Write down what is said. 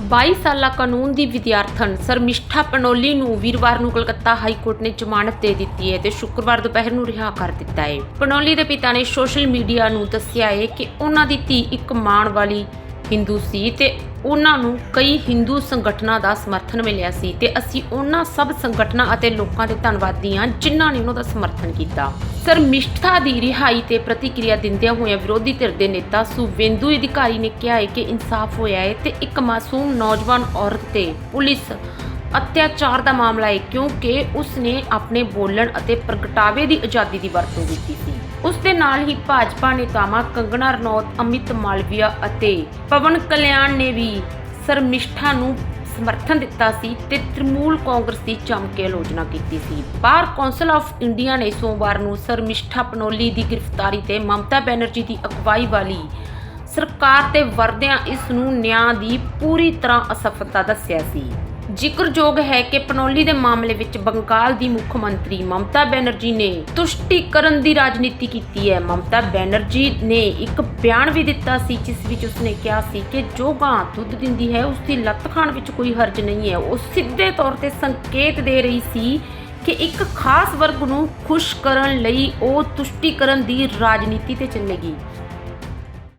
22 ਸਾਲਾ ਕਾਨੂੰਨ ਦੀ ਵਿਦਿਆਰਥਣ ਸਰਮਿਸ਼ਠਾ ਪਨੋਲੀ ਨੂੰ ਵੀਰਵਾਰ ਨੂੰ ਕਲਕੱਤਾ ਹਾਈ ਕੋਰਟ ਨੇ ਜ਼ਮਾਨਤ ਦੇ ਦਿੱਤੀ ਹੈ ਤੇ ਸ਼ੁੱਕਰਵਾਰ ਦੁਪਹਿਰ ਨੂੰ ਰਿਹਾ ਕਰ ਦਿੱਤਾ ਹੈ। ਪਨੋਲੀ ਦੇ ਪਿਤਾ ਨੇ ਸੋਸ਼ਲ ਮੀਡੀਆ ਨੂੰ ਦੱਸਿਆ ਹੈ ਕਿ ਉਹਨਾਂ ਦੀ ਧੀ ਇੱਕ ਮਾਣ ਵਾਲੀ ਹਿੰਦੂ ਸੀ ਤੇ ਉਹਨਾਂ ਨੂੰ ਕਈ ਹਿੰਦੂ ਸੰਗਠਨਾਂ ਦਾ ਸਮਰਥਨ ਮਿਲਿਆ ਸੀ ਤੇ ਅਸੀਂ ਉਹਨਾਂ ਸਭ ਸੰਗਠਨਾਂ ਅਤੇ ਲੋਕਾਂ ਦੇ ਧੰਨਵਾਦੀ ਹਾਂ ਜਿਨ੍ਹਾਂ ਨੇ ਉਹਨਾਂ ਦਾ ਸਮਰਥਨ ਕੀਤਾ। ਸਰਮਿਸ਼ਠਾ ਦੀ ਰਿਹਾਈ ਤੇ ਪ੍ਰਤੀਕਿਰਿਆ ਦਿੰਦਿਆਂ ਹੋਇਆਂ ਵਿਰੋਧੀ ਧਿਰ ਦੇ ਨੇਤਾ ਸੁਵੇਂਦੂ ਅਧਿਕਾਰੀ ਨੇ ਕਿਹਾ ਹੈ ਕਿ ਇਨਸਾਫ ਹੋਇਆ ਹੈ ਤੇ ਇੱਕ ਮਾਸੂਮ ਨੌਜਵਾਨ ਔਰਤ ਤੇ ਪੁਲਿਸ ਅਤਿਆਚਾਰ ਦਾ ਮਾਮਲਾ ਹੈ ਕਿਉਂਕਿ ਉਸ ਨੇ ਆਪਣੇ ਬੋਲਣ ਅਤੇ ਪ੍ਰਗਟਾਵੇ ਦੀ ਆਜ਼ਾਦੀ ਦੀ ਵਰਤੋਂ ਕੀਤੀ ਸੀ। ਉਸ ਦੇ ਨਾਲ ਹੀ ਭਾਜਪਾ ਨੇਤਾਵਾਂ ਕੰਗਣਾ ਰਣੌਤ, ਅਮਿਤ ਮਾਲਵੀਆ ਅਤੇ ਪਵਨ ਕਲਿਆਣ ਨੇ ਵੀ ਸਰਮਿਸ਼ਠਾ ਨੂੰ ਸਮਰਥਨ ਦਿੱਤਾ ਸੀ ਤੇ ਤ੍ਰਿਮੂਲ ਕਾਂਗਰਸ ਦੀ ਜੰਮ ਕੇ ਆਲੋਚਨਾ ਕੀਤੀ ਸੀ। ਬਾਰ ਕੌਂਸਲ ਆਫ ਇੰਡੀਆ ਨੇ ਸੋਮਵਾਰ ਨੂੰ ਸਰਮਿਸ਼ਠਾ ਪਨੋਲੀ ਦੀ ਗ੍ਰਿਫਤਾਰੀ ਤੇ ਮਮਤਾ ਬੈਨਰਜੀ ਦੀ ਅਗਵਾਈ ਵਾਲੀ ਸਰਕਾਰ ਤੇ ਵਰਦਿਆਂ ਇਸ ਨੂੰ ਨਿਆਂ ਦੀ ਪੂਰੀ ਤਰ੍ਹਾਂ ਅਸਫਲਤਾ ਦੱਸਿਆ ਸੀ। ਜ਼ਿਕਰਯੋਗ ਹੈ ਕਿ ਪਨੋਲੀ ਦੇ ਮਾਮਲੇ ਵਿੱਚ ਬੰਗਾਲ ਦੀ ਮੁੱਖ ਮੰਤਰੀ ਮਮਤਾ ਬੈਨਰਜੀ ਨੇ ਤੁਸ਼ਟੀਕਰਨ ਦੀ ਰਾਜਨੀਤੀ ਕੀਤੀ ਹੈ। ਮਮਤਾ ਬੈਨਰਜੀ ਨੇ ਇੱਕ ਬਿਆਨ ਵੀ ਦਿੱਤਾ ਸੀ, ਜਿਸ ਵਿੱਚ ਉਸਨੇ ਕਿਹਾ ਸੀ ਕਿ ਜੋ ਗਾਂ ਦੁੱਧ ਦਿੰਦੀ ਹੈ ਉਸ ਦੀ ਲੱਤ ਖਾਣ ਵਿੱਚ ਕੋਈ ਹਰਜ ਨਹੀਂ ਹੈ। ਉਹ ਸਿੱਧੇ ਤੌਰ ਤੇ ਸੰਕੇਤ ਦੇ ਰਹੀ ਸੀ ਕਿ ਇੱਕ ਖਾਸ ਵਰਗ ਨੂੰ ਖੁਸ਼ ਕਰਨ ਲਈ ਉਹ ਤੁਸ਼ਟੀਕਰਨ ਦੀ ਰਾਜਨੀਤੀ ਤੇ ਚੱਲੇਗੀ।